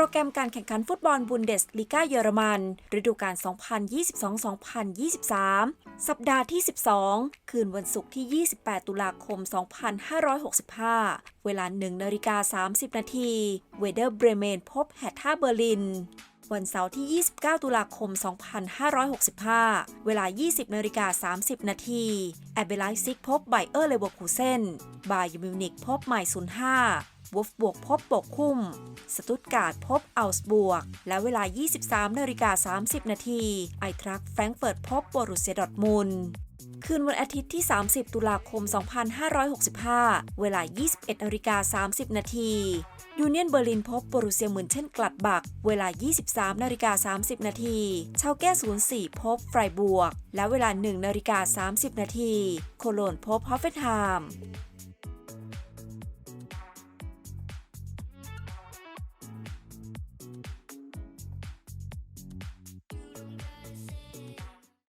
รแกรมการแข่งขันฟุตบอลบุนเดสลีกาเยอรมัน ฤดูกาล 2022-2023 สัปดาห์ที่ 12 คืนวันศุกร์ที่ 28 ตุลาคม 2565 เวลา 1นาฬิกา 30 นาทีเวเดอร์เบรเมนพบแฮตท่าเบอร์ลินวันเสาร์ที่ 29 ตุลาคม 2565 เวลา 20นาฬิกา30 นาทีแอเบไลซิกพบไบเออร์เลเวอร์คูเซนบาเยอร์มิวนิกพบไมซุน5 วอฟบวกพบปกคุ้ม สตุตการ์ดพบอัลส์บวก และเวลา 23นาฬิกา30 นาทีไอทรักแฟรงก์เฟิร์ตพบบรุเซียดอทมุนคืนวันอาทิตย์ที่ 30 ตุลาคม 2565 เวลา 21นาฬิกา30 นาทียูเนียนเบอร์ลินพบโบรุเซียเหมือนเช่นกลัดบัก เวลา 23นาฬิกา30 นาทีชาวแก้04 พบไฟรบวก และเวลา 1นาฬิกา30 นาทีโคโลนพบฮอฟเฟนไฮม์